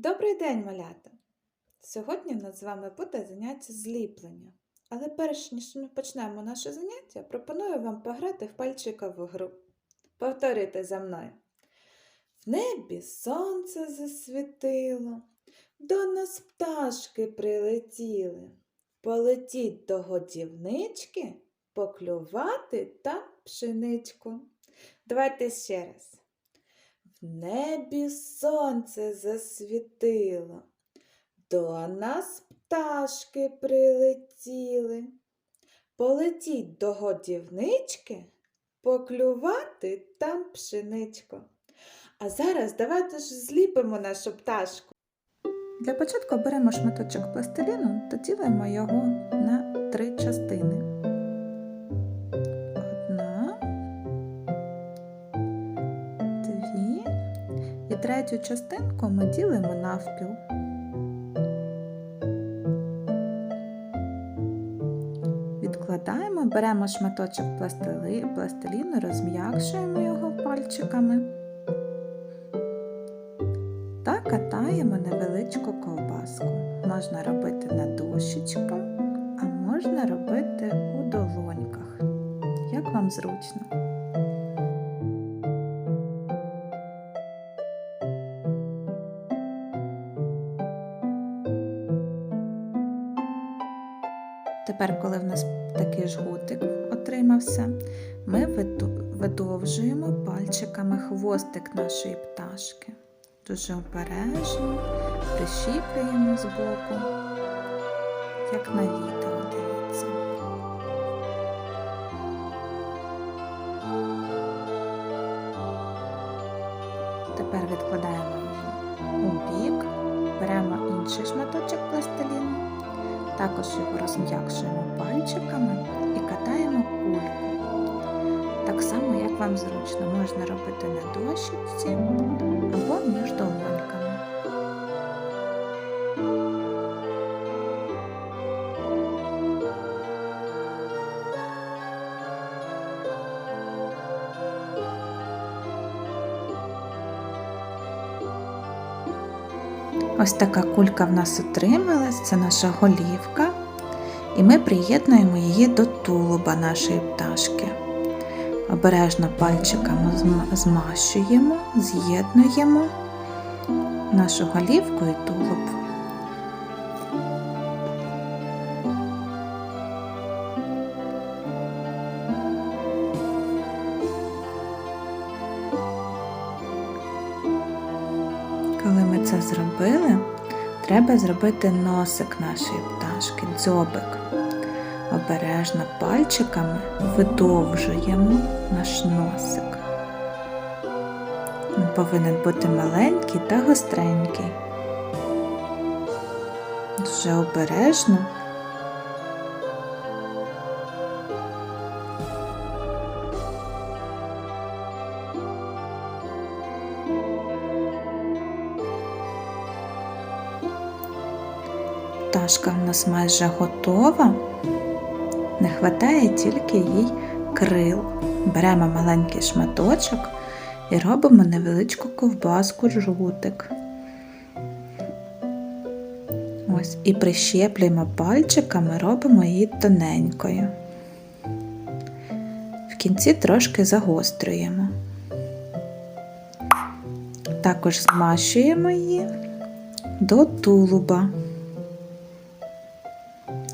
Добрий день, малята! Сьогодні в нас з вами буде заняття зліплення. Але перш ніж ми почнемо наше заняття, пропоную вам пограти в пальчикову гру. Повторюйте за мною. В небі сонце засвітило, до нас пташки прилетіли. Полетіть до годівнички, поклювати та пшеничку. Давайте ще раз. В небі сонце засвітило, до нас пташки прилетіли. Полетіть до годівнички, поклювати там пшеничку. А зараз давайте ж зліпимо нашу пташку. Для початку беремо шматочок пластиліну та ділимо його на три частини. Третю частинку ми ділимо навпіл. Відкладаємо, беремо шматочок пластиліну, розм'якшуємо його пальчиками та катаємо невеличку ковбаску. Можна робити на дощечку, а можна робити у долоньках, як вам зручно. Тепер, коли в нас такий жгутик отримався, ми видовжуємо пальчиками хвостик нашої пташки. Дуже обережно прищіплюємо збоку, як на відео також його розм'якшуємо пальчиками і катаємо кульку. Так само, як вам зручно, можна робити на дощечці або між долоньками. Ось така кулька в нас отрималась, це наша голівка, і ми приєднуємо її до тулуба нашої пташки. Обережно пальчиками змащуємо, з'єднуємо нашу голівку і тулуб. Це зробили, треба зробити носик нашої пташки, дзьобик. Обережно пальчиками видовжуємо наш носик. Він повинен бути маленький та гостренький. Дуже обережно. Пташка в нас майже готова. Не вистачає тільки їй крил. Беремо маленький шматочок і робимо невеличку ковбаску жгутик. Ось, і прищеплюємо пальчиками, робимо її тоненькою. В кінці трошки загострюємо. Також змащуємо її до тулуба.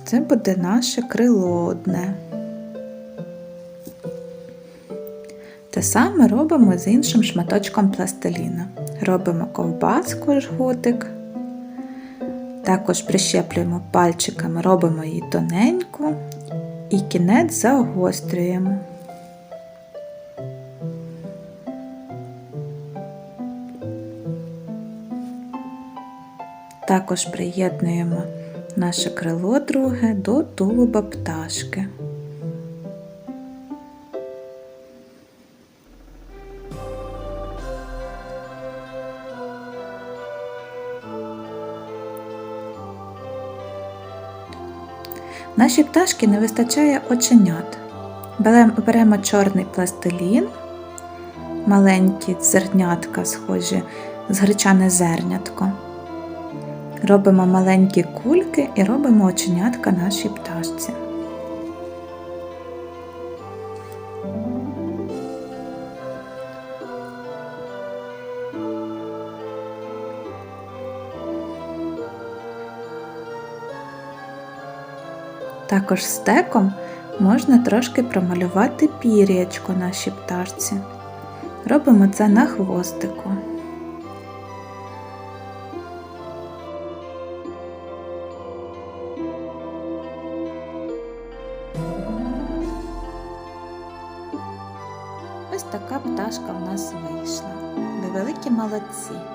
Це буде наше крило одне. Те саме робимо з іншим шматочком пластиліна. Робимо ковбаску жгутик, також прищеплюємо пальчиками, робимо її тоненьку і кінець загострюємо. Також приєднуємо наше крило друге до тулуба пташки. Нашій пташки не вистачає оченят. Беремо чорний пластилін, маленькі зернятка, схожі з гречане зернятко. Робимо маленькі кульки і робимо оченятка нашій пташці. Також стеком можна трошки промалювати пір'ячко нашій пташці. Робимо це на хвостику. Така пташка в нас вийшла. Ви великі молодці.